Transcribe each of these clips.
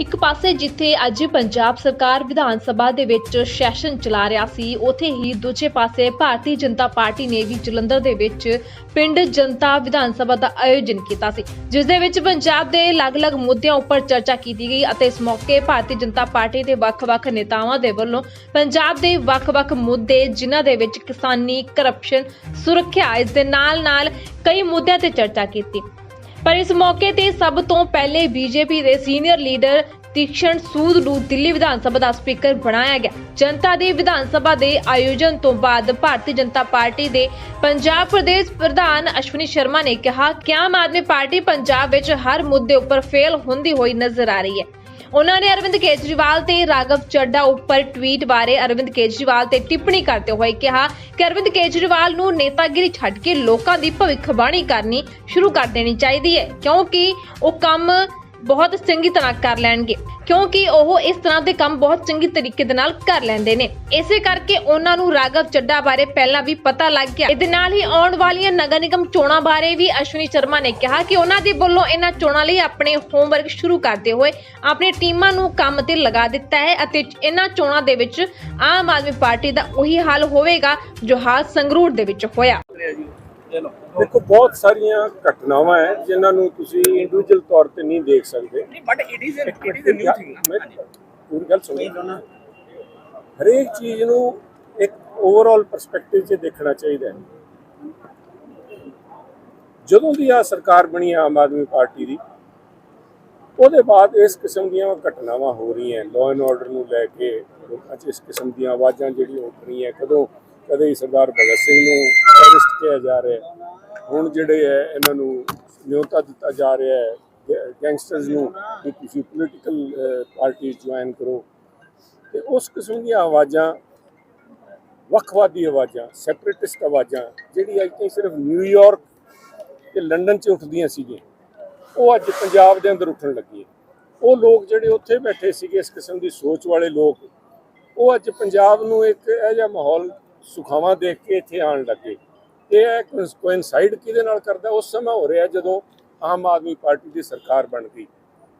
ਇੱਕ ਪਾਸੇ ਜਿੱਥੇ ਅੱਜ ਪੰਜਾਬ ਸਰਕਾਰ ਵਿਧਾਨ ਸਭਾ ਦੇ ਵਿੱਚ ਸੈਸ਼ਨ ਚਲਾ ਰਿਹਾ ਸੀ, ਉਥੇ ਹੀ ਦੂਜੇ ਪਾਸੇ ਭਾਰਤੀ ਜਨਤਾ ਪਾਰਟੀ ਨੇ ਵੀ ਜਲੰਧਰ ਦੇ ਵਿੱਚ ਪਿੰਡ ਜਨਤਾ ਵਿਧਾਨ ਸਭਾ ਦਾ ਆਯੋਜਨ ਕੀਤਾ ਸੀ। ਜਿਸ ਦੇ ਵਿੱਚ ਪੰਜਾਬ ਦੇ ਅਲੱਗ-ਅਲੱਗ ਮੁੱਦਿਆਂ ਉੱਪਰ ਚਰਚਾ ਕੀਤੀ ਗਈ ਅਤੇ ਇਸ ਮੌਕੇ ਭਾਰਤੀ ਜਨਤਾ ਪਾਰਟੀ ਦੇ ਵੱਖ-ਵੱਖ ਨੇਤਾਵਾਂ ਦੇ ਵੱਲੋਂ ਪੰਜਾਬ ਦੇ ਵੱਖ-ਵੱਖ ਮੁੱਦੇ, ਜਿਨ੍ਹਾਂ ਦੇ ਵਿੱਚ ਕਿਸਾਨੀ, ਕਰਪਸ਼ਨ, ਸੁਰੱਖਿਆ, ਇਸ ਦੇ ਨਾਲ-ਨਾਲ ਕਈ ਮੁੱਦਿਆਂ ਤੇ ਚਰਚਾ ਕੀਤੀ। ਪਰ ਇਸ ਮੌਕੇ ਤੇ ਸਭ ਤੋਂ ਪਹਿਲੇ ਬੀਜੇਪੀ ਦੇ ਸੀਨੀਅਰ ਲੀਡਰ ਤੀਕਸ਼ਣ ਸੂਦ ਨੂੰ ਦਿੱਲੀ ਵਿਧਾਨ ਸਭਾ ਦਾ ਸਪੀਕਰ ਬਣਾਇਆ ਗਿਆ। ਜਨਤਾ ਦੀ ਵਿਧਾਨ ਸਭਾ ਦੇ ਆਯੋਜਨ ਤੋਂ ਬਾਅਦ ਭਾਰਤੀ ਜਨਤਾ ਪਾਰਟੀ ਦੇ ਪੰਜਾਬ ਪ੍ਰਦੇਸ਼ ਪ੍ਰਧਾਨ ਅਸ਼ਵਨੀ ਸ਼ਰਮਾ ਨੇ ਕਿਹਾ ਕਿ ਆਮ ਆਦਮੀ ਪਾਰਟੀ ਪੰਜਾਬ ਵਿੱਚ ਹਰ ਮੁੱਦੇ ਉੱਪਰ ਫੇਲ ਹੁੰਦੀ ਹੋਈ ਨਜ਼ਰ ਆ ਰਹੀ ਹੈ। ਉਹਨਾਂ ਨੇ ਅਰਵਿੰਦ ਕੇਜਰੀਵਾਲ ਤੇ ਰਾਘਵ ਚੱਡਾ ਉੱਪਰ ਟਵੀਟ ਬਾਰੇ ਅਰਵਿੰਦ ਕੇਜਰੀਵਾਲ ਤੇ ਟਿੱਪਣੀ ਕਰਦੇ ਹੋਏ ਕਿਹਾ ਕਿ ਅਰਵਿੰਦ ਕੇਜਰੀਵਾਲ ਨੂੰ ਨੇਤਾਗਿਰੀ ਛੱਡ ਕੇ ਲੋਕਾਂ ਦੀ ਭਵਿੱਖਬਾਣੀ ਕਰਨੀ ਸ਼ੁਰੂ ਕਰ ਦੇਣੀ ਚਾਹੀਦੀ ਹੈ, ਕਿਉਂਕਿ ਉਹ ਕੰਮ ਬਹੁਤ ਚੰਗੀ ਤਰ੍ਹਾਂ ਕਰ ਲੈਣਗੇ, ਕਿਉਂਕਿ ਉਹ ਇਸ ਤਰ੍ਹਾਂ ਦੇ ਕੰਮ ਬਹੁਤ ਚੰਗੀ ਤਰੀਕੇ ਦੇ ਨਾਲ ਕਰ ਲੈਂਦੇ ਨੇ। ਇਸੇ ਕਰਕੇ ਉਹਨਾਂ ਨੂੰ ਰਾਘਵ ਚੱਡਾ ਬਾਰੇ ਪਹਿਲਾਂ ਵੀ ਪਤਾ ਲੱਗ ਗਿਆ। ਇਹਦੇ ਨਾਲ ਹੀ ਆਉਣ ਵਾਲੀਆਂ ਨਗਰ ਨਿਗਮ ਚੋਣਾਂ ਬਾਰੇ ਵੀ ਅਸ਼ਵਨੀ ਸ਼ਰਮਾ ਨੇ ਕਿਹਾ ਕਿ ਉਹਨਾਂ ਦੇ ਵੱਲੋਂ ਇਹਨਾਂ ਚੋਣਾਂ ਲਈ ਆਪਣੇ ਹੋਮਵਰਕ ਸ਼ੁਰੂ ਕਰਦੇ ਹੋਏ ਆਪਣੀ ਟੀਮਾਂ ਨੂੰ ਕੰਮ ਤੇ ਲਗਾ ਦਿੱਤਾ ਹੈ ਅਤੇ ਇਹਨਾਂ ਚੋਣਾਂ ਦੇ ਵਿੱਚ ਆਮ ਆਦਮੀ ਪਾਰਟੀ ਦਾ ਉਹੀ ਹਾਲ ਹੋਵੇਗਾ ਜੋ ਹਾਲ ਸੰਗਰੂਰ ਦੇ ਵਿੱਚ ਹੋਇਆ। ਦੇਖੋ ਬਹੁਤ ਸਾਰੀਆਂ ਘਟਨਾਵਾਂ ਹੈ ਜਿਨ੍ਹਾਂ ਨੂੰ ਤੁਸੀਂ ਇੰਡੀਵਿਜੂਅਲ ਤੌਰ ਤੇ ਨਹੀਂ ਦੇਖ ਸਕਦੇ। is a it is a new thing ਮੈਂ ਪੂਰੀ ਗੱਲ ਸੁਣੋ ਹਰੇਕ ਚੀਜ਼ ਨੂੰ ਇੱਕ ਓਵਰਆਲ ਪਰਸਪੈਕਟਿਵ 'ਚ ਦੇਖਣਾ ਚਾਹੀਦਾ ਹੈ। ਜਦੋਂ ਦੀ ਆ ਸਰਕਾਰ ਬਣੀ ਆਮ ਆਦਮੀ ਪਾਰਟੀ ਦੀ ਉਹਦੇ ਬਾਅਦ ਇਸ ਕਿਸਮ ਦੀਆਂ ਘਟਨਾਵਾਂ ਹੋ ਰਹੀਆਂ। ਲਾਅ ਐਂਡ ਆਰਡਰ ਨੂੰ ਲੈ ਕੇ 'ਚ ਇਸ ਕਿਸਮ ਦੀਆਂ ਆਵਾਜ਼ਾਂ ਜਿਹੜੀਆਂ ਉੱਠ ਰਹੀਆਂ ਕਦੋਂ ਕਦੇ ਸਰਦਾਰ ਭਗਤ ਸਿੰਘ ਨੂੰ ਟੈਰਰਿਸਟ ਕਿਹਾ ਜਾ ਰਿਹਾ ਹੈ। ਹੁਣ ਜਿਹੜੇ ਹੈ, ਇਹਨਾਂ ਨੂੰ ਨਿਯੋਤਾ ਦਿੱਤਾ ਜਾ ਰਿਹਾ ਹੈ, ਗੈ- ਗੈਂਗਸਟਰਸ ਨੂੰ ਕਿ ਤੁਸੀਂ ਪੋਲੀਟੀਕਲ ਪਾਰਟੀ ਜੁਆਇਨ ਕਰੋ। ਤੇ ਉਸ ਕਿਸਮ ਦੀਆਂ ਆਵਾਜ਼ਾਂ ਵੱਖਵਾਦੀ ਆਵਾਜ਼ਾਂ ਸੈਪਰੇਟਿਸਟ ਆਵਾਜ਼ਾਂ, ਜਿਹੜੀ ਅੱਜ ਤਾਈਂ ਸਿਰਫ ਨਿਊਯਾਰਕ ਤੇ ਲੰਡਨ 'ਚ ਉੱਠਦੀਆਂ ਸੀਗੀਆਂ, ਉਹ ਅੱਜ ਪੰਜਾਬ ਦੇ ਅੰਦਰ ਉੱਠਣ ਲੱਗੀ ਹੈ ਉਹ ਲੋਕ ਜਿਹੜੇ ਉੱਥੇ ਬੈਠੇ ਸੀਗੇ, ਇਸ ਕਿਸਮ ਦੀ ਸੋਚ ਵਾਲੇ ਲੋਕ, ਉਹ ਅੱਜ ਪੰਜਾਬ ਨੂੰ ਇੱਕ ਇਹੋ ਜਿਹਾ ਮਾਹੌਲ, ਸੁਖਾਵਾਂ ਦੇਖ ਕੇ ਇੱਥੇ ਆਉਣ ਲੱਗੇ। ਇਹ ਕੋਇਨਸਾਈਡ ਕਿਹਦੇ ਨਾਲ ਕਰਦਾ? ਉਸ ਸਮਾਂ ਹੋ ਰਿਹਾ ਜਦੋਂ ਆਮ ਆਦਮੀ ਪਾਰਟੀ ਦੀ ਸਰਕਾਰ ਬਣ ਗਈ।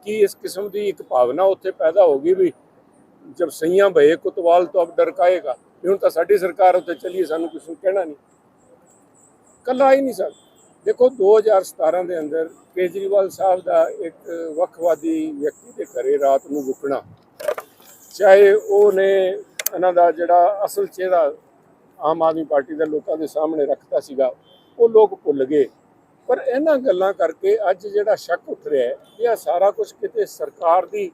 ਕੀ ਇਸ ਕਿਸਮ ਦੀ ਇੱਕ ਭਾਵਨਾ ਉੱਥੇ ਪੈਦਾ ਹੋ ਗਈ ਵੀ ਜਬ ਸਈਆਂ ਭਏ ਕੁਤਵਾਲ ਤੋਂ ਅਬ ਡਰ ਕਾਏਗਾ? ਵੀ ਹੁਣ ਤਾਂ ਸਾਡੀ ਸਰਕਾਰ ਉੱਤੇ ਚੱਲੀ ਸਾਨੂੰ ਕਿਸੇ ਨੂੰ ਕਹਿਣਾ ਨਹੀਂ ਕੱਲਾ ਹੀ ਨਹੀਂ ਸਰ ਦੇਖੋ 2017 ਦੇ ਅੰਦਰ ਕੇਜਰੀਵਾਲ ਸਾਹਿਬ ਦਾ ਇੱਕ ਵੱਖਵਾਦੀ ਵਿਅਕਤੀ ਦੇ ਘਰੇ ਰਾਤ ਨੂੰ ਰੁਕਣਾ, ਚਾਹੇ ਉਹਨੇ ਇਹਨਾਂ ਦਾ ਜਿਹੜਾ ਅਸਲ ਚਿਹਰਾ ਆਮ ਆਦਮੀ ਪਾਰਟੀ ਦੇ ਲੋਕਾਂ ਦੇ ਸਾਹਮਣੇ ਰੱਖਦਾ ਸੀਗਾ, ਉਹ ਲੋਕ ਭੁੱਲ ਗਏ। ਪਰ ਇਹਨਾਂ ਗੱਲਾਂ ਕਰਕੇ ਅੱਜ ਜਿਹੜਾ ਸ਼ੱਕ ਉੱਠ ਰਿਹਾ ਹੈ ਕਿ ਇਹ ਸਾਰਾ ਕੁਝ ਕਿਤੇ ਸਰਕਾਰ ਦੀ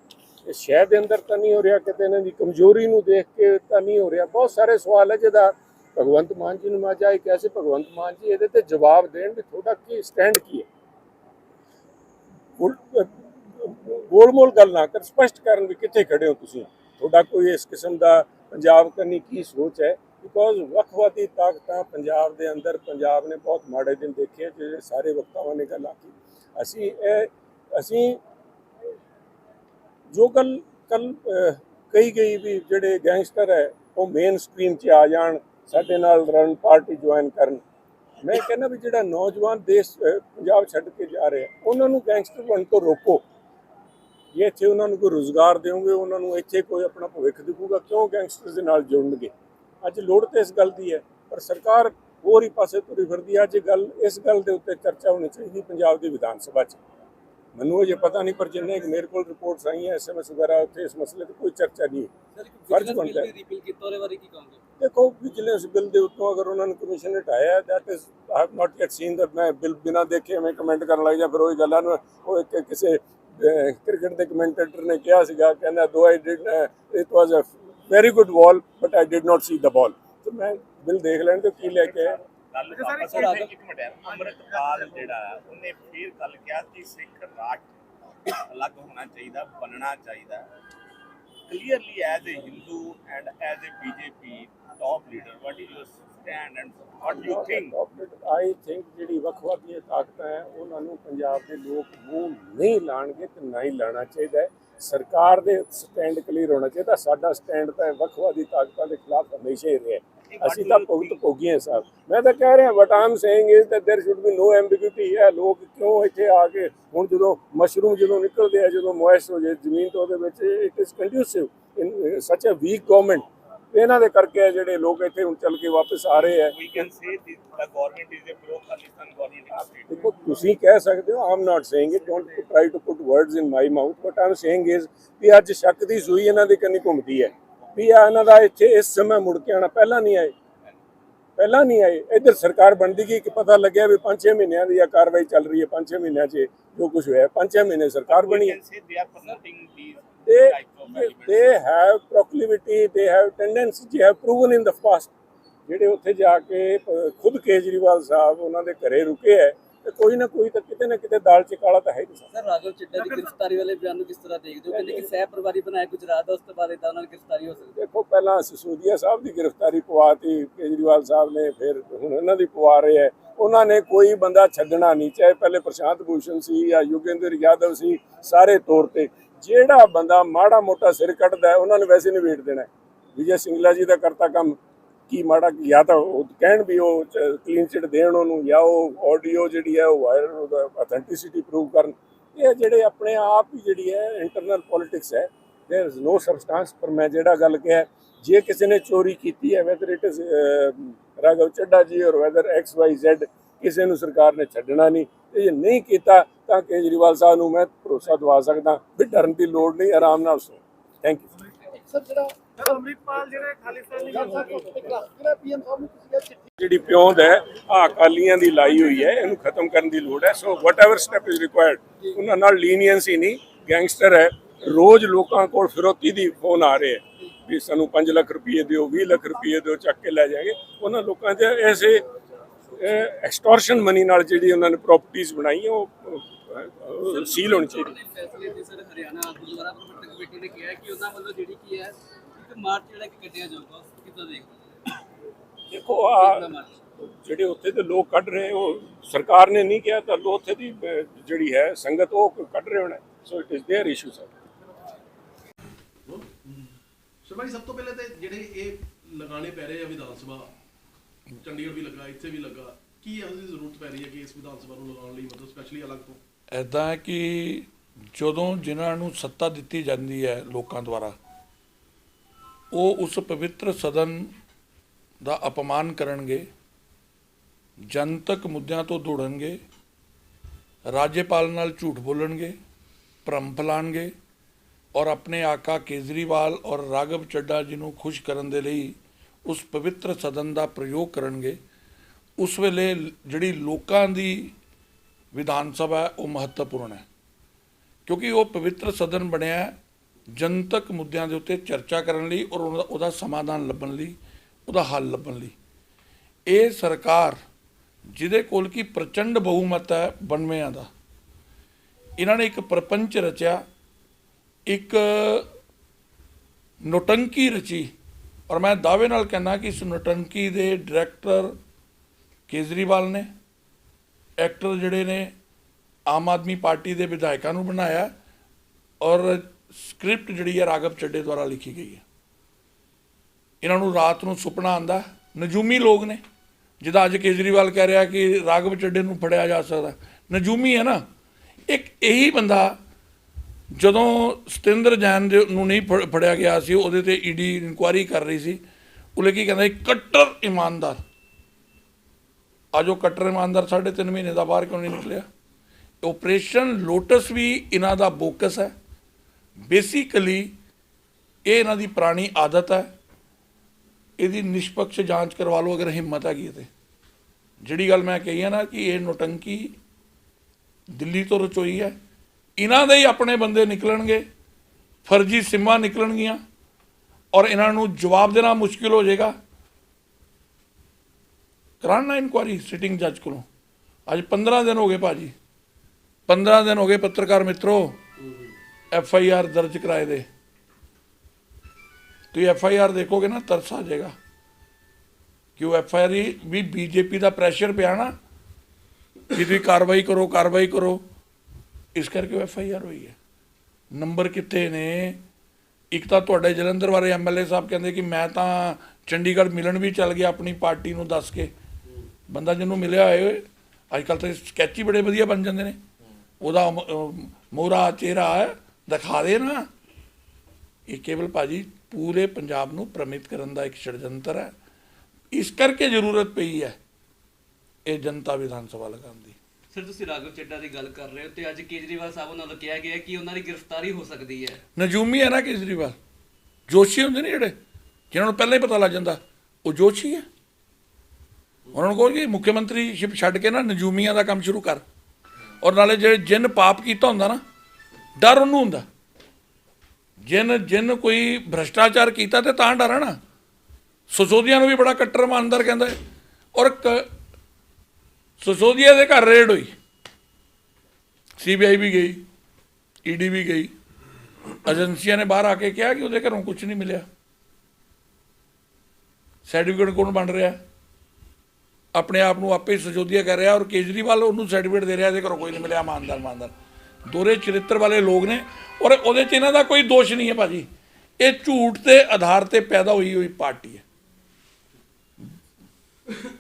ਸ਼ਹਿ ਦੇ ਅੰਦਰ ਤਾਂ ਨਹੀਂ ਹੋ ਰਿਹਾ, ਕਿਤੇ ਇਹਨਾਂ ਦੀ ਕਮਜ਼ੋਰੀ ਨੂੰ ਦੇਖ ਕੇ ਤਾਂ ਨਹੀਂ ਹੋ ਰਿਹਾ। ਬਹੁਤ ਸਾਰੇ ਸਵਾਲ ਹੈ ਜਿਹਦਾ ਭਗਵੰਤ ਮਾਨ ਜੀ ਨੂੰ ਮੈਂ ਜਾਏ ਕਿ ਐਸੇ ਭਗਵੰਤ ਮਾਨ ਜੀ ਇਹਦੇ ਤੇ ਜਵਾਬ ਦੇਣ ਵੀ ਤੁਹਾਡਾ ਕੀ ਸਟੈਂਡ ਕੀ ਹੈ? ਗੋਲਮੋਲ ਗੱਲ ਨਾ ਕਰ, ਸਪਸ਼ਟ ਕਰਨ ਵੀ ਕਿੱਥੇ ਖੜੇ ਹੋ ਤੁਸੀਂ। ਤੁਹਾਡਾ ਕੋਈ ਇਸ ਕਿਸਮ ਦਾ ਪੰਜਾਬ ਕਰਨੀ ਕੀ ਸੋਚ ਹੈ? ਬਿਕੋਜ਼ ਵੱਖਵਾਦੀ ਤਾਕਤਾਂ ਪੰਜਾਬ ਦੇ ਅੰਦਰ, ਪੰਜਾਬ ਨੇ ਬਹੁਤ ਮਾੜੇ ਦਿਨ ਦੇਖੇ ਜਿਹੜੇ ਸਾਰੇ ਵਕਤਾਵਾਂ ਨੇ ਗੱਲ ਆਖੀ ਅਸੀਂ ਇਹ, ਅਸੀਂ ਜੋ ਗੱਲ ਕੱਲ ਕਹੀ ਗਈ ਵੀ ਜਿਹੜੇ ਗੈਂਗਸਟਰ ਹੈ, ਉਹ ਮੇਨ ਸਟ੍ਰੀਮ 'ਚ ਆ ਜਾਣ, ਸਾਡੇ ਨਾਲ ਰਨ ਪਾਰਟੀ ਜੁਆਇਨ ਕਰਨ। ਮੈਂ ਕਹਿੰਦਾ ਵੀ ਜਿਹੜਾ ਨੌਜਵਾਨ ਦੇਸ਼ ਪੰਜਾਬ ਛੱਡ ਕੇ ਜਾ ਰਿਹਾ, ਉਹਨਾਂ ਨੂੰ ਗੈਂਗਸਟਰ ਬਣਨ ਤੋਂ ਰੋਕੋ। ਜੇ ਇੱਥੇ ਉਹਨਾਂ ਨੂੰ ਕੋਈ ਰੋਜ਼ਗਾਰ ਦਿਓਗੇ ਉਹਨਾਂ ਨੂੰ ਇੱਥੇ ਕੋਈ ਆਪਣਾ ਭਵਿੱਖ ਦਿਖੂਗਾ, ਕਿਉਂ ਗੈਂਗਸਟਰ ਦੇ ਨਾਲ ਜੁੜਨਗੇ? ਅੱਜ ਲੋੜ ਤੇ ਇਸ ਗੱਲ ਦੀ ਹੈ ਪਰ ਸਰਕਾਰ ਹੋਰ ਹੀ ਪਾਸੇ ਤੁਰੀ ਫਿਰਦੀ ਹੈ ਅੱਜ ਇਹ ਗੱਲ ਇਸ ਗੱਲ ਦੇ ਉੱਤੇ ਚਰਚਾ ਹੋਣੀ ਚਾਹੀਦੀ ਪੰਜਾਬ ਦੀ ਵਿਧਾਨ ਸਭਾ 'ਚ। ਮੈਨੂੰ ਅਜੇ ਪਤਾ ਨਹੀਂ ਪਰ ਜਿੰਨੇ ਮੇਰੇ ਕੋਲ ਰਿਪੋਰਟਸ ਆਈਆਂ ਐਸਐਮਐਸ ਵਗੈਰਾ ਉੱਥੇ ਇਸ ਮਸਲੇ ਤੇ ਕੋਈ ਚਰਚਾ ਨਹੀਂ ਫਰਜ਼ ਬਣਦਾ ਹੈ। ਦੇਖੋ ਵਿਜੀਲੈਂਸ ਬਿੱਲ ਦੇ ਉੱਤੋਂ ਅਗਰ ਉਹਨਾਂ ਨੂੰ ਕਮਿਸ਼ਨ ਹਟਾਇਆ that is I have not yet seen that ਮੈਂ ਬਿੱਲ ਬਿਨਾ ਦੇਖੇ ਮੈਂ ਕਮੈਂਟ ਕਰਨ ਲੱਗ ਜਾ ਫਿਰ ਉਹੀ ਗੱਲਾਂ ਨੂੰ ਉਹ ਇੱਕ ਕਿਸੇ ਕ੍ਰਿਕਟ ਦੇ ਕਮੈਂਟੇਟਰ ਨੇ ਕਿਹਾ ਸੀਗਾ ਕਹਿੰਦਾ though I did it was a very good ball but I did not see the ball ਤੇ ਮੈਂ ਬਿੱਲ ਦੇਖ ਲੈਣ ਤੇ ਕੀ ਲੈ ਕੇ ਆਇਆ। ਗੱਲ ਇੱਕ ਮਿੰਟ ਅੰਮ੍ਰਿਤਪਾਲ ਜਿਹੜਾ ਉਹਨੇ ਫੇਰ ਗੱਲ ਕਿਹਾ ਕਿ ਸਿੱਖ ਰਾਸ਼ਟਰ ਅਲੱਗ ਹੋਣਾ ਚਾਹੀਦਾ ਬਣਨਾ ਚਾਹੀਦਾ। Clearly as a Hindu and as a BJP top leader what is your stand and what you think I think ਜਿਹੜੀ ਵੱਖ-ਵੱਖ ਦੀਆਂ ਤਾਕਤਾਂ ਹੈ ਉਹਨਾਂ ਨੂੰ ਪੰਜਾਬ ਦੇ ਲੋਕ ਮੂੰਹ ਨਹੀਂ ਲਾਣਗੇ ਤੇ ਨਾ ਹੀ ਲਾਣਾ ਚਾਹੀਦਾ ਹੈ। ਸਰਕਾਰ ਦੇ ਸਟੈਂਡ ਕਲੀਅਰ ਹੋਣਾ ਚਾਹੀਦਾ ਸਾਡਾ ਸਟੈਂਡ ਤਾਂ ਵੱਖਵਾਦੀ ਤਾਕਤਾਂ ਦੇ ਖਿਲਾਫ ਹਮੇਸ਼ਾ ਹੀ ਰਿਹਾ। ਅਸੀਂ ਤਾਂ ਭੁਗਤ ਭੋਗੀ ਹਾਂ ਸਾਹਿਬ ਮੈਂ ਤਾਂ ਕਹਿ ਰਿਹਾ but I'm saying is that there should be no ambiguity ਹੈ। ਲੋਕ ਕਿਉਂ ਇੱਥੇ ਆ ਕੇ ਹੁਣ ਜਦੋਂ ਮਸ਼ਰੂਮ ਜਦੋਂ ਨਿਕਲਦੇ ਆ ਜਦੋਂ ਮੋਇਸਟ ਹੋ ਜੇ ਜ਼ਮੀਨ ਤੋਂ ਉਹਦੇ ਵਿੱਚ ਇਟ ਇਜ਼ ਕੰਡਿਊਸਿਵ ਇਨ ਸੱਚ ਅ ਵੀਕ ਗਵਰਨਮੈਂਟ ਇਹਨਾਂ ਦੇ ਕਰਕੇ ਜਿਹੜੇ ਲੋਕ ਇੱਥੇ ਹੁਣ ਚੱਲ ਕੇ ਵਾਪਸ ਆ ਰਹੇ ਆ we can say this, the government is a pro Khalistan government in the state. ਦੇਖੋ ਤੁਸੀਂ ਕਹਿ ਸਕਦੇ ਹੋ I'm not saying it don't try to put words in my mouth but I'm saying is we ਅੱਜ ਸ਼ੱਕ ਦੀ ਸੂਈ ਇਹਨਾਂ ਦੇ ਕੰਨੀ ਘੁੰਮਦੀ ਹੈ। ਵੀ ਆ ਇਹਨਾਂ ਦਾ ਇੱਥੇ ਇਸ ਸਮੇਂ ਮੁੜ ਕੇ ਆਣਾ ਪਹਿਲਾਂ ਨਹੀਂ ਆਏ। ਪਹਿਲਾਂ ਨਹੀਂ ਆਏ। ਇੱਧਰ ਸਰਕਾਰ ਬਣਦੀ ਗਈ ਕਿ ਪਤਾ ਲੱਗਿਆ ਵੀ 5-6 ਮਹੀਨਿਆਂ ਦੀ ਆ ਕਾਰਵਾਈ ਚੱਲ ਰਹੀ ਹੈ 5-6 ਮਹੀਨਿਆਂ 'ਚ ਜੋ ਕੁਝ ਹੋਇਆ 5-6 ਮਹੀਨੇ ਸਰਕਾਰ We ਬਣੀ ਹੈ। can say they are promoting these they they have proclivity they have tendency they have proven in the past ਜਿਹੜੇ ਉੱਥੇ ਜਾ ਕੇ ਖੁਦ ਕੇਜਰੀਵਾਲ ਸਾਹਿਬ ਉਹਨਾਂ ਦੇ ਘਰੇ ਰੁਕੇ ਹੈ ਤੇ ਕੋਈ ਨਾ ਕੋਈ ਤਾਂ ਕਿਤੇ ਨਾ ਕਿਤੇ ਦਾਲ ਚ ਕਾਲਾ ਤਾਂ ਹੈ ਹੀ ਸਰ। ਰਾਘਵ ਚੱਡਾ ਦੀ ਗ੍ਰਿਫਤਾਰੀ ਵਾਲੇ ਬਿਆਨ ਨੂੰ ਕਿਸ ਤਰ੍ਹਾਂ ਦੇਖਦੇ ਹੋ? ਕਹਿੰਦੇ ਕਿ ਸਹਿ ਪਰਿਵਾਰੀ ਬਣਾਇਆ ਗੁਜਰਾਤ ਦਾ ਉਸ ਤੋਂ ਬਾਅਦ ਇਦਾਂ ਦੀ ਗ੍ਰਿਫਤਾਰੀ ਹੋ ਸਕਦੀ ਹੈ। ਦੇਖੋ ਪਹਿਲਾਂ ਸਿਸੋਦੀਆ ਸਾਹਿਬ ਦੀ ਗ੍ਰਿਫਤਾਰੀ ਪਵਾਤੀ ਕੇਜਰੀਵਾਲ ਸਾਹਿਬ ਨੇ ਫਿਰ ਹੁਣ ਇਹਨਾਂ ਦੀ ਪਵਾ ਰਹੇ ਹੈ। ਉਹਨਾਂ ਨੇ ਕੋਈ ਬੰਦਾ ਛੱਡਣਾ ਨਹੀਂ ਚਾਹੇ ਪਹਿਲੇ ਪ੍ਰਸ਼ਾਂਤ ਭੂਸ਼ਣ ਸੀ ਜਾਂ ਯੁਗੇਂਦਰ ਯਾਦਵ ਸੀ ਸਾਰੇ ਤੌਰ ਤੇ। ਜਿਹੜਾ ਬੰਦਾ ਮਾੜਾ ਮੋਟਾ ਸਿਰ ਕੱਟਦਾ ਹੈ ਉਹਨਾਂ ਨੇ ਵੈਸੇ ਨਹੀਂ ਵੇਟ ਦੇਣਾ। ਵਿਜੇ ਸਿੰਗਲਾ ਜੀ ਦਾ ਕਰਤਾ ਕੰਮ ਕੀ ਮਾੜਾ ਜਾਂ ਤਾਂ ਉਹ ਕਹਿਣ ਵੀ ਉਹ ਕਲੀਨ ਚਿਟ ਦੇਣ ਉਹਨੂੰ ਜਾਂ ਉਹ ਆਡੀਓ ਜਿਹੜੀ ਹੈ ਉਹ ਵਾਇਰਲ ਉਹਦਾ ਅਥੈਂਟਿਸਿਟੀ ਪ੍ਰੂਵ ਕਰਨ ਇਹ ਜਿਹੜੇ ਆਪਣੇ ਆਪ ਹੀ ਜਿਹੜੀ ਹੈ ਇੰਟਰਨਲ ਪੋਲਿਟਿਕਸ ਹੈ देयर इज नो ਸਬਸਟੈਂਸ ਪਰ ਮੈਂ ਜਿਹੜਾ ਗੱਲ ਕਿਹਾ ਜੇ ਕਿਸੇ ਨੇ ਚੋਰੀ ਕੀਤੀ ਹੈ whether it is Raghav Chadha ji ਔਰ ਵੈਦਰ ਐਕਸ ਵਾਈ ਜ਼ੈਡ ਕਿਸੇ ਨੂੰ ਸਰਕਾਰ ਨੇ ਛੱਡਣਾ ਨਹੀਂ ਤੇ ਜੇ ਨਹੀਂ ਕੀਤਾ ਤਾਂ ਕੇਜਰੀਵਾਲ ਸਾਹਿਬ ਨੂੰ ਮੈਂ ਭਰੋਸਾ ਦਵਾ ਸਕਦਾ ਵੀ ਡਰਨ ਦੀ ਲੋੜ ਨਹੀਂ ਆਰਾਮ ਨਾਲ ਸੋ ਥੈਂਕ ਯੂ ਸਰ ਜਿਹੜਾ ਅੰਮ੍ਰਿਤਪਾਲ ਜਿਹੜੇ ਖਾਲਿਸਤਾਨੀ ਜਿਹੜਾ ਪੀਐਮ ਸਾਹਿਬ ਨੂੰ ਤੁਸੀਂ ਚਿੱਠੀ ਜਿਹੜੀ ਪਿਉਂਦ ਹੈ ਆ ਅਕਾਲੀਆਂ ਦੀ ਲਾਈ ਹੋਈ ਹੈ ਇਹਨੂੰ ਖਤਮ ਕਰਨ ਦੀ ਲੋੜ ਹੈ so whatever step is required ਉਹਨਾਂ ਨਾਲ ਲੀਨੀਅੰਸੀ ਨਹੀਂ ਗੈਂਗਸਟਰ ਹੈ ਰੋਜ਼ ਲੋਕਾਂ ਕੋਲ ਫਿਰੋਤੀ ਦੀ ਫੋਨ ਆ ਰਹੇ ਹੈ ਵੀ ਸਾਨੂੰ 5 ਲੱਖ ਰੁਪਏ ਦਿਓ 20 ਲੱਖ ਰੁਪਏ ਦਿਓ ਚੱਕ ਕੇ ਲੈ ਜਾਗੇ ਉਹਨਾਂ ਲੋਕਾਂ 'ਚ ਐਸੇ ਐਕਸਟੋਰਸ਼ਨ ਮਨੀ ਨਾਲ ਜਿਹੜੀ ਉਹਨਾਂ ਨੇ ਪ੍ਰਾਪਰਟੀਆਂ ਬਣਾਈਆਂ ਉਹ ਸੀਲ ਹੋਣੀ ਚਾਹੀਦੀ ਫੈਸਲੇ ਤੇ ਸਰ ਹਰਿਆਣਾ ਗੁਰਦੁਆਰਾ ਪ੍ਰਬੰਧਕ ਕਮੇਟੀ ਨੇ ਕਿਹਾ ਕਿ ਉਹਨਾਂ ਵੱਲੋਂ ਜਿਹੜੀ ਕੀ ਹੈ ਮਾਰਚ ਜਿਹੜਾ ਕਿ ਕੱਢਿਆ ਜਾਊਗਾ ਉਸ ਕਿੱਦਾਂ ਦੇਖਦੇ ਹੋ ਦੇਖੋ ਆ ਕਿੱਦਾਂ ਮਾਰਚ ਜਿਹੜੇ ਉੱਥੇ ਦੇ ਲੋਕ ਕੱਢ ਰਹੇ ਉਹ ਸਰਕਾਰ ਨੇ ਨਹੀਂ ਕਿਹਾ ਤਾਂ ਲੋ ਉੱਥੇ ਦੀ ਅਹ, ਜਿਹੜੀ ਹੈ ਸੰਗਤ ਉਹ ਕੱਢ ਰਹੇ ਹੋਣਾ so it is there issue sir Sharma ji ਸਭ ਤੋਂ ਪਹਿਲੇ ਤੇ ਜਿਹੜੇ ਇਹ ਲਗਾਣੇ ਪੈ ਰਹੇ ਆ ਵਿਧਾਨ ਸਭਾ ਚੰਡੀਗੜ੍ਹ ਵੀ ਲੱਗਾ ਇੱਥੇ ਵੀ ਲੱਗਾ ਕੀ ਇਹੋ ਜਿਹੀ ਜ਼ਰੂਰਤ ਪੈ ਰਹੀ ਹੈ ਕਿ ਇਸ ਵਿਧਾਨ ਸਭਾ ਨੂੰ ਲਗਾਉਣ ਲਈ ਮਤਲਬ ਸਪੈਸ਼ਲੀ ਅਲੱਗ ਤੋਂ ਐਦਾਂ ਹੈ ਕਿ ਜਦੋਂ ਜਿਨ੍ਹਾਂ ਨੂੰ ਸੱਤਾ ਦਿੱਤੀ ਜਾਂਦੀ ਹੈ ਲੋਕਾਂ ਦੁਆਰਾ ਉਹ ਉਸ ਪਵਿੱਤਰ ਸਦਨ ਦਾ ਅਪਮਾਨ ਕਰਨਗੇ, ਜਨਤਕ ਮੁੱਦਿਆਂ ਤੋਂ ਦੌੜਨਗੇ, ਰਾਜਪਾਲ ਨਾਲ ਝੂਠ ਬੋਲਣਗੇ, ਭਰਮ ਫੈਲਾਣਗੇ ਔਰ ਆਪਣੇ ਆਕਾ ਕੇਜਰੀਵਾਲ ਔਰ ਰਾਘਵ ਚੱਡਾ ਜੀ ਨੂੰ ਖੁਸ਼ ਕਰਨ ਦੇ ਲਈ ਉਸ ਪਵਿੱਤਰ ਸਦਨ ਦਾ ਪ੍ਰਯੋਗ ਕਰਨਗੇ। ਉਸ ਵੇਲੇ ਜਿਹੜੀ ਲੋਕਾਂ ਦੀ ਵਿਧਾਨ ਸਭਾ ਉਹ ਮਹੱਤਵਪੂਰਨ ਹੈ। ਕਿਉਂਕਿ ਉਹ ਪਵਿੱਤਰ ਸਦਨ ਬਣਿਆ ਜਨਤਕ ਮੁੱਦਿਆਂ ਦੇ ਉੱਤੇ ਚਰਚਾ ਕਰਨ ਲਈ ਔਰ ਉਹਦਾ ਉਹਦਾ ਸਮਾਧਾਨ ਲੱਭਣ ਲਈ, ਉਹਦਾ ਹੱਲ ਲੱਭਣ ਲਈ। ਇਹ ਸਰਕਾਰ ਜਿਹਦੇ ਕੋਲ ਕੀ ਪ੍ਰਚੰਡ ਬਹੁਮਤ ਹੈ 92 ਦਾ, ਇਹਨਾਂ ਨੇ ਇੱਕ ਪ੍ਰਪੰਚ ਰਚਿਆ, ਇੱਕ ਨੋਟੰਕੀ ਰਚੀ। ਔਰ ਮੈਂ ਦਾਅਵੇ ਨਾਲ ਕਹਿੰਦਾ ਕਿ ਇਸ ਨੋਟੰਕੀ ਦੇ ਡਾਇਰੈਕਟਰ ਕੇਜਰੀਵਾਲ ਨੇ, ਐਕਟਰ ਜਿਹੜੇ ਨੇ, ਆਮ ਆਦਮੀ ਪਾਰਟੀ ਦੇ ਵਿਧਾਇਕਾਂ ਨੂੰ ਬਣਾਇਆ ਔਰ ਸਕ੍ਰਿਪਟ ਜਿਹੜੀ ਹੈ ਰਾਘਵ ਚੱਡੇ ਦੁਆਰਾ ਲਿਖੀ ਗਈ ਹੈ। ਇਹਨਾਂ ਨੂੰ ਰਾਤ ਨੂੰ ਸੁਪਨਾ ਆਂਦਾ ਨਜੂਮੀ ਲੋਕ ਨੇ। ਜਿੱਦਾਂ ਅੱਜ ਕੇਜਰੀਵਾਲ ਕਹਿ ਰਿਹਾ ਕਿ ਰਾਘਵ ਚੱਡੇ ਨੂੰ ਫੜਿਆ ਜਾ ਸਕਦਾ। ਨਜੂਮੀ ਹੈ ਨਾ। ਇੱਕ ਇਹੀ ਬੰਦਾ ਜਦੋਂ ਸਤਿੰਦਰ ਜੈਨ ਦੇ ਨੂੰ ਨਹੀਂ ਫੜ- ਫੜਿਆ ਗਿਆ ਸੀ, ਉਹਦੇ ਤੇ ਈਡੀ ਇਨਕੁਆਇਰੀ ਕਰ ਰਹੀ ਸੀ, ਉਹਲੇ ਕੀ ਕਹਿੰਦਾ ਕੱਟਰ ਇਮਾਨਦਾਰ। ਅੱਜ ਉਹ ਕੱਟਰ ਇਮਾਨਦਾਰ ਸਾਢੇ ਤਿੰਨ ਮਹੀਨੇ ਦਾ ਬਾਹਰ ਕਿਉਂ ਨਹੀਂ ਨਿਕਲਿਆ? ਆਪਰੇਸ਼ਨ ਲੋਟਸ ਵੀ ਇਹਨਾਂ ਦਾ ਬੋਕਸ ਹੈ। ਬੇਸਿਕਲੀ ਇਹ ਇਹਨਾਂ ਦੀ ਪੁਰਾਣੀ ਆਦਤ ਹੈ। ਇਹਦੀ ਨਿਸ਼ਪਕਸ਼ ਜਾਂਚ ਕਰਵਾ ਲਓ ਅਗਰ ਹਿੰਮਤ ਹੈਗੀ ਹੈ ਤੇ। ਜਿਹੜੀ ਗੱਲ ਮੈਂ ਕਹੀ ਹੈ ਨਾ ਕਿ ਇਹ ਨੋਟੰਕੀ ਦਿੱਲੀ ਤੋਂ ਰਚੋਈ ਹੈ। ਇਹਨਾਂ ਦੇ ਹੀ ਆਪਣੇ ਬੰਦੇ ਨਿਕਲਣਗੇ, ਫਰਜ਼ੀ ਸਿੰਮਾਂ ਨਿਕਲਣਗੀਆਂ ਔਰ ਇਹਨਾਂ ਨੂੰ ਜਵਾਬ ਦੇਣਾ ਮੁਸ਼ਕਿਲ ਹੋ ਜਾਏਗਾ। ਕਰਾਣਾ ਇਨਕੁਆਰੀ ਸਿਟਿੰਗ ਜੱਜ ਕੋਲੋਂ। ਅੱਜ 15 ਦਿਨ ਹੋ ਗਏ ਭਾਜੀ। 15 ਦਿਨ ਹੋ ਗਏ ਪੱਤਰਕਾਰ ਮਿੱਤਰੋ। ਐਫ ਆਈ ਆਰ ਦਰਜ ਕਰਾਏ ਦੇ। ਤੁਸੀਂ ਐਫ ਆਈ ਆਰ ਦੇਖੋਗੇ ਨਾ, ਤਰਸ ਆ ਜਾਏਗਾ। ਕਿ ਉਹ ਐਫ ਆਈ ਆਰ ਵੀ ਬੀਜੇਪੀ ਦਾ ਪ੍ਰੈਸ਼ਰ ਪਿਆ ਨਾ ਕਿ ਤੁਸੀਂ ਕਾਰਵਾਈ ਕਰੋ ਕਾਰਵਾਈ ਕਰੋ। ਇਸ ਕਰਕੇ ਉਹ ਐਫ ਆਈ ਆਰ ਹੋਈ ਹੈ। ਨੰਬਰ ਕਿੱਥੇ ਨੇ? ਇੱਕ ਤਾਂ ਤੁਹਾਡੇ ਜਲੰਧਰ ਵਾਲੇ ਐਮਐਲਏ ਸਾਹਿਬ ਕਹਿੰਦੇ ਕਿ ਮੈਂ ਤਾਂ ਚੰਡੀਗੜ੍ਹ ਮਿਲਣ ਵੀ ਚੱਲ ਗਿਆ ਆਪਣੀ ਪਾਰਟੀ ਨੂੰ ਦੱਸ ਕੇ। ਬੰਦਾ ਜਿਹਨੂੰ ਮਿਲਿਆ ਹੋਏ, ਅੱਜ ਕੱਲ ਤਾਂ ਸਕੈਚ ਹੀ ਬੜੇ ਵਧੀਆ ਬਣ ਜਾਂਦੇ ਨੇ। ਉਹਦਾ ਮੋਹਰਾ, ਚਿਹਰਾ ਦਿਖਾ ਦੇ ਨਾ। ਇਹ ਕੇਵਲ ਭਾਜੀ ਪੂਰੇ ਪੰਜਾਬ ਨੂੰ ਭ੍ਰਮਿਤ ਕਰਨ ਦਾ ਇੱਕ ਛੜਯੰਤਰ ਹੈ। ਇਸ ਕਰਕੇ ਜ਼ਰੂਰਤ ਪਈ ਹੈ ਇਹ ਜਨਤਾ ਵਿਧਾਨ ਸਭਾ ਲਗਾਉਣ ਦੀ। ਸਰ ਤੁਸੀਂ ਰਾਘਵ ਚੱਡਾ ਦੀ ਗੱਲ ਕਰ ਰਹੇ ਹੋ ਤੇ ਅੱਜ ਕੇਜਰੀਵਾਲ ਸਾਹਿਬ ਉਹਨਾਂ ਨੂੰ ਕਿਹਾ ਗਿਆ ਕਿ ਉਹਨਾਂ ਦੀ ਗ੍ਰਿਫਤਾਰੀ ਹੋ ਸਕਦੀ ਹੈ। ਨਜੂਮੀ ਹੈ ਨਾ ਕੇਜਰੀਵਾਲ। ਜੋਸ਼ੀ ਹੁੰਦੇ ਨੇ ਜਿਹੜੇ ਜਿਹਨਾਂ ਨੂੰ ਪਹਿਲਾਂ ਹੀ ਪਤਾ ਲੱਗ ਜਾਂਦਾ ਉਹ ਜੋਸ਼ੀ ਹੈ। ਉਹਨਾਂ ਨੂੰ ਕਹੋ ਕਿ ਮੁੱਖ ਮੰਤਰੀਸ਼ਿਪ ਛੱਡ ਕੇ ਨਾ ਨਜੂਮੀਆਂ ਦਾ ਕੰਮ ਸ਼ੁਰੂ ਕਰ। ਔਰ ਨਾਲੇ ਜਿਹੜੇ ਜਿਨ ਪਾਪ ਕੀਤਾ ਹੁੰਦਾ ਨਾ ਡਰ ਉਹਨੂੰ ਹੁੰਦਾ। ਜਿਨ ਜਿਨ ਕੋਈ ਭ੍ਰਸ਼ਟਾਚਾਰ ਕੀਤਾ ਤੇ ਤਾਂ ਡਰ ਹੈ ਨਾ। ਸਸੋਦੀਆ ਨੂੰ ਵੀ ਬੜਾ ਕੱਟਰ ਇਮਾਨਦਾਰ ਕਹਿੰਦਾ ਹੈ। ਔਰ ਕ- ਸਸੋਦੀਆ ਦੇ ਘਰ ਰੇਡ ਹੋਈ। ਸੀਬੀਆਈ ਵੀ ਗਈ, ਈਡੀ ਵੀ ਗਈ। ਏਜੰਸੀਆਂ ਨੇ ਬਾਹਰ ਆ ਕੇ ਕਿਹਾ ਕਿ ਉਹਦੇ ਘਰੋਂ ਕੁਝ ਨਹੀਂ ਮਿਲਿਆ। ਸਰਟੀਫਿਕੇਟ ਕੌਣ ਬਣ ਰਿਹਾ? ਆਪਣੇ ਆਪ ਨੂੰ ਆਪੇ ਸਜੋਦੀਆ ਕਰ ਰਿਹਾ ਔਰ ਕੇਜਰੀਵਾਲ ਉਹਨੂੰ ਸਰਟੀਫਿਕੇਟ ਦੇ ਰਿਹਾ, ਇਹਦੇ ਘਰੋਂ ਕੋਈ ਨਹੀਂ ਮਿਲਿਆ ਇਮਾਨਦਾਰ ਇਮਾਨਦਾਰ ਦੋਰੇ ਚਰਿੱਤਰ ਵਾਲੇ ਲੋਕ ਨੇ ਔਰ ਉਹਦੇ 'ਚ ਇਹਨਾਂ ਦਾ ਕੋਈ ਦੋਸ਼ ਨਹੀਂ ਹੈ ਭਾਜੀ। ਇਹ ਝੂਠ ਤੇ ਆਧਾਰ ਤੇ ਪੈਦਾ ਹੋਈ ਹੋਈ ਪਾਰਟੀ ਹੈ।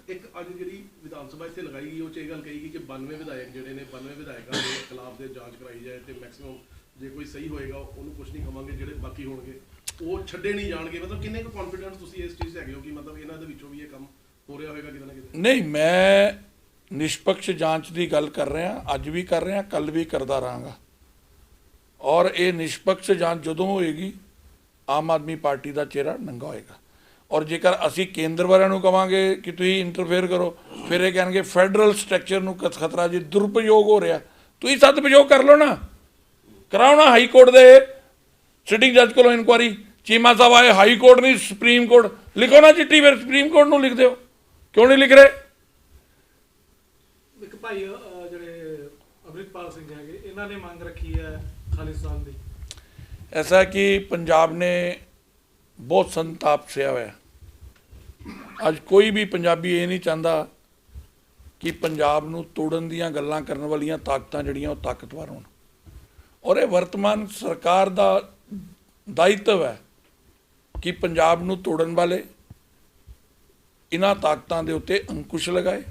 ਇੱਕ ਅੱਜ ਜਿਹੜੀ ਵਿਧਾਨ ਸਭਾ ਇੱਥੇ ਲਗਾਈ ਗਈ ਉਹ ਚ ਇਹ ਗੱਲ ਕਹੀ ਗਈ ਕਿ 92 ਵਿਧਾਇਕ ਜਿਹੜੇ ਨੇ 92 ਵਿਧਾਇਕਾਂ ਦੇ ਖਿਲਾਫ ਦੇ ਜਾਂਚ ਕਰਾਈ ਜਾਏ ਤੇ ਮੈਕਸਿਮਮ ਜੇ ਕੋਈ ਸਹੀ ਹੋਏਗਾ ਉਹਨੂੰ ਕੁਝ ਨਹੀਂ ਕਵਾਂਗੇ ਜਿਹੜੇ ਬਾਕੀ ਹੋਣਗੇ ਉਹ ਛੱਡੇ ਨਹੀਂ ਜਾਣਗੇ। ਮਤਲਬ ਕਿੰਨੇ ਕੁ ਕੌਨਫੀਡੈਂਸ ਤੁਸੀਂ ਇਸ ਚੀਜ਼ 'ਚ ਹੈਗੇ ਹੋ ਕਿ ਮਤਲਬ ਇਹਨਾਂ ਦੇ ਵਿੱਚੋਂ ਵੀ ਇਹ ਕੰਮ ਹੋ ਰਿਹਾ ਹੋਏਗਾ ਕਿਤੇ ਨਾ ਕਿਤੇ? ਨਹੀਂ ਮੈਂ ਨਿਸ਼ਪਕਸ਼ ਜਾਂਚ ਦੀ ਗੱਲ ਕਰ ਰਿਹਾ, ਅੱਜ ਵੀ ਕਰ ਰਿਹਾ ਕੱਲ ਵੀ ਕਰਦਾ ਰਹਾਂਗਾ। ਔਰ ਇਹ ਨਿਸ਼ਪਕਸ਼ ਜਾਂਚ ਜਦੋਂ ਹੋਏਗੀ, ਆਮ ਆਦਮੀ ਪਾਰਟੀ ਦਾ ਚਿਹਰਾ ਨੰਗਾ ਹੋਏਗਾ। ਔਰ ਜੇਕਰ ਅਸੀਂ ਕੇਂਦਰ ਵਾਲਿਆਂ ਨੂੰ ਕਵਾਂਗੇ ਕਿ ਤੁਸੀਂ ਇੰਟਰਫੇਅਰ ਕਰੋ, ਫਿਰ ਇਹ ਕਹਿਣਗੇ ਫੈਡਰਲ ਸਟਰਕਚਰ ਨੂੰ ਖਤਰਾ ਜੀ ਦੁਰਪਯੋਗ ਹੋ ਰਿਹਾ, ਤੁਸੀਂ ਸਦਪਯੋਗ ਕਰ ਲਓ ਨਾ। ਕਰਾਓ ਨਾ ਹਾਈ ਕੋਰਟ ਦੇ ਸਿਟਿੰਗ ਜੱਜ ਕੋਲੋਂ ਇਨਕੁਆਰੀ ਚੀਮਾ ਸਾਹਿਬ ਆਏ, ਹਾਈ ਕੋਰਟ ਨਹੀਂ, ਸੁਪਰੀਮ ਕੋਰਟ। ਲਿਖੋ ਨਾ ਚਿੱਠੀ ਫਿਰ, ਸੁਪਰੀਮ ਕੋਰਟ ਨੂੰ ਲਿਖ ਦਿਓ। ਕਿਉਂ ਨਹੀਂ ਲਿਖ ਰਹੇ? ਭਾਈ ਜਿਹੜੇ ਅਮਰਿਤਪਾਲ ਸਿੰਘ ਹੈਗੇ, ਇਹਨਾਂ ਨੇ ਮੰਗ ਰੱਖੀ ਹੈ ਖਾਲਿਸਤਾਨ ਦੀ। ਐਸਾ ਕਿ ਪੰਜਾਬ ਨੇ ਬਹੁਤ ਸੰਤਾਪ ਸਿਆ ਹੋਇਆ। ਅੱਜ ਕੋਈ ਵੀ ਪੰਜਾਬੀ ਇਹ ਨਹੀਂ ਚਾਹੁੰਦਾ ਕਿ ਪੰਜਾਬ ਨੂੰ ਤੋੜਨ ਦੀਆਂ ਗੱਲਾਂ ਕਰਨ ਵਾਲੀਆਂ ਤਾਕਤਾਂ ਜਿਹੜੀਆਂ ਉਹ ਤਾਕਤਵਰ ਹੋਣ। ਔਰ ਇਹ ਵਰਤਮਾਨ ਸਰਕਾਰ ਦਾ ਦਾਇਤਵ ਹੈ ਕਿ ਪੰਜਾਬ ਨੂੰ ਤੋੜਨ ਵਾਲੇ ਇਹਨਾਂ ਤਾਕਤਾਂ ਦੇ ਉੱਤੇ ਅੰਕੁਸ਼ ਲਗਾਏ।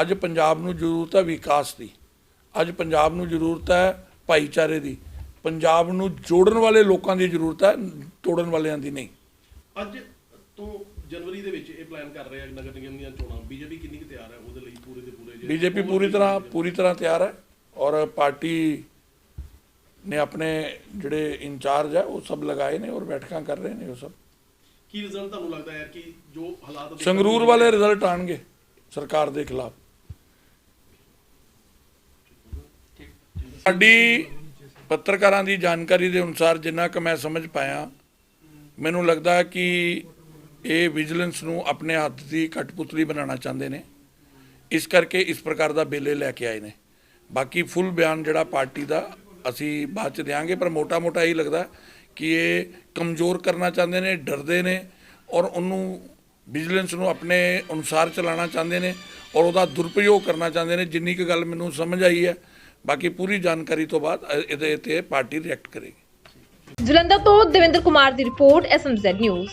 ਅੱਜ ਪੰਜਾਬ ਨੂੰ ਜ਼ਰੂਰਤ ਹੈ ਵਿਕਾਸ ਦੀ। ਅੱਜ ਪੰਜਾਬ ਨੂੰ ਜ਼ਰੂਰਤ ਹੈ ਭਾਈਚਾਰੇ ਦੀ। ਪੰਜਾਬ ਨੂੰ ਜੋੜਨ ਵਾਲੇ ਲੋਕਾਂ ਦੀ ਜ਼ਰੂਰਤ ਹੈ ਤੋੜਨ ਵਾਲਿਆਂ ਦੀ ਨਹੀਂ। ਅੱਜ ਤੋਂ ਜਨਵਰੀ ਦੇ ਵਿੱਚ ਇਹ ਪਲਾਨ ਕਰ ਰਹੇ ਆ ਨਗਰ ਨਿਗਮ ਦੀਆਂ ਚੋਣਾਂ। ਬੀਜੇਪੀ ਕਿੰਨੀ ਕੁ ਤਿਆਰ ਹੈ? ਉਹਦੇ ਲਈ ਪੂਰੇ ਦੇ ਪੂਰੇ ਜੇ- ਬੀਜੇਪੀ ਪੂਰੀ ਤਰ੍ਹਾਂ ਪੂਰੀ ਤਰ੍ਹਾਂ ਤਿਆਰ ਹੈ ਔਰ ਪਾਰਟੀ ਨੇ ਆਪਣੇ ਜਿਹੜੇ ਇੰਚਾਰਜ ਹੈ ਉਹ ਸਭ ਲਗਾਏ ਨੇ ਔਰ ਬੈਠਕਾਂ ਕਰ ਰਹੇ ਨੇ ਉਹ ਸਭ। ਕੀ ਰਿਜ਼ਲਟ ਤੁਹਾਨੂੰ ਲੱਗਦਾ ਹੈ ਕਿ ਜੋ ਹਾਲਾਤ ਸੰਗਰੂਰ ਵਾਲੇ ਰਿਜ਼ਲਟ ਆਣਗੇ ਸਰਕਾਰ ਦੇ ਖਿਲਾਫ। ਸਾਡੀ ਪੱਤਰਕਾਰਾਂ ਦੀ ਜਾਣਕਾਰੀ ਦੇ ਅਨੁਸਾਰ ਜਿੰਨਾ ਕਿ ਮੈਂ ਸਮਝ ਪਾਇਆ, ਮੈਨੂੰ ਲੱਗਦਾ ਕਿ ਇਹ ਵਿਜੀਲੈਂਸ ਨੂੰ ਆਪਣੇ ਹੱਥ ਦੀ ਕਠਪੁਤਲੀ ਬਣਾਉਣਾ ਚਾਹੁੰਦੇ ਨੇ। ਇਸ ਕਰਕੇ ਇਸ ਪ੍ਰਕਾਰ ਦਾ ਬਿੱਲ ਲੈ ਕੇ ਆਏ ਨੇ। ਬਾਕੀ ਫੁੱਲ ਬਿਆਨ ਜਿਹੜਾ ਪਾਰਟੀ ਦਾ ਅਸੀਂ ਬਾਅਦ ਚ ਦੇਾਂਗੇ ਪਰ ਮੋਟਾ-ਮੋਟਾ ਇਹ ਲੱਗਦਾ ਕਿ ਇਹ ਕਮਜ਼ੋਰ ਕਰਨਾ ਚਾਹੁੰਦੇ ਨੇ, ਡਰਦੇ ਨੇ ਔਰ ਉਹਨੂੰ ਵਿਜੀਲੈਂਸ ਨੂੰ ਆਪਣੇ ਅਨੁਸਾਰ ਚਲਾਉਣਾ ਚਾਹੁੰਦੇ ਨੇ ਔਰ ਉਹਦਾ ਦੁਰਪਯੋਗ ਕਰਨਾ ਚਾਹੁੰਦੇ ਨੇ। ਜਿੰਨੀ ਕੁ ਗੱਲ ਮੈਨੂੰ ਸਮਝ ਆਈ ਹੈ ਬਾਕੀ ਪੂਰੀ ਜਾਣਕਾਰੀ ਤੋਂ ਬਾਅਦ ਇਹਦੇ ਤੇ ਪਾਰਟੀ ਰਿਐਕਟ ਕਰੇਗੀ। ਜਲੰਧਰ ਤੋਂ ਦੇਵਿੰਦਰ ਕੁਮਾਰ ਦੀ ਰਿਪੋਰਟ ਐਸਐਮਜ਼ੈਡ ਨਿਊਜ਼